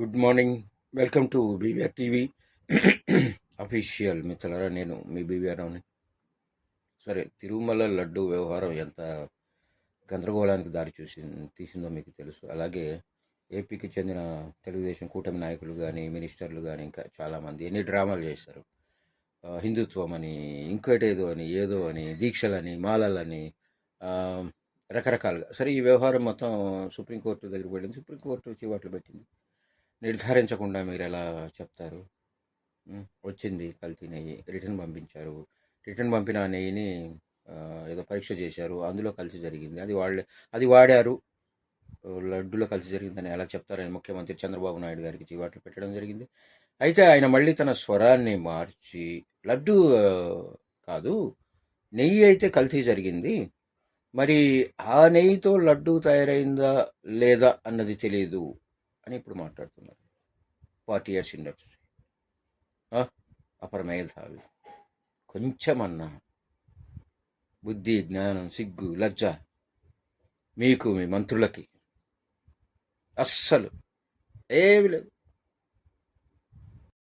Good morning. Welcome to BVR TV. Official మిత్రులారా నేను మీ BVR సరే తిరుమల లడ్డు వ్యవహారం ఎంత గందరగోళానికి దారి చూసి తీసిందో మీకు తెలుసు. అలాగే ఏపీకి చెందిన తెలుగుదేశం కూటమి నాయకులు కానీ మినిస్టర్లు కానీ ఇంకా చాలామంది ఎన్ని డ్రామాలు చేశారు? హిందుత్వం అని ఇంకోటేదో అని ఏదో అని దీక్షలని మాలలని రకరకాలుగా. సరే ఈ వ్యవహారం మొత్తం సుప్రీంకోర్టు దగ్గర వెళ్ళింది. సుప్రీంకోర్టు చివాట్లు పెట్టింది. నిర్ధారించకుండా మీరు ఎలా చెప్తారు? వచ్చింది కల్తీ నెయ్యి రిటర్న్ పంపించారు. రిటర్న్ పంపిన ఆ నెయ్యిని ఏదో పరీక్ష చేశారు అందులో కలిసి జరిగింది. అది వాళ్ళే అది వాడారు. లడ్డులో కలిసి జరిగిందని ఎలా చెప్తారని ముఖ్యమంత్రి చంద్రబాబు నాయుడు గారికి చీవాట్లు పెట్టడం జరిగింది. అయితే ఆయన మళ్ళీ తన స్వరాన్ని మార్చి లడ్డు కాదు నెయ్యి అయితే కల్తీ జరిగింది. మరి ఆ నెయ్యితో లడ్డు తయారైందా లేదా అన్నది తెలియదు అని ఇప్పుడు మాట్లాడుతున్నారు. Forty years industry. అపర మేధావి కొంచెమన్నా బుద్ధి జ్ఞానం సిగ్గు లజ్జ మీకు మీ మంత్రులకి అస్సలు ఏమి లేదు.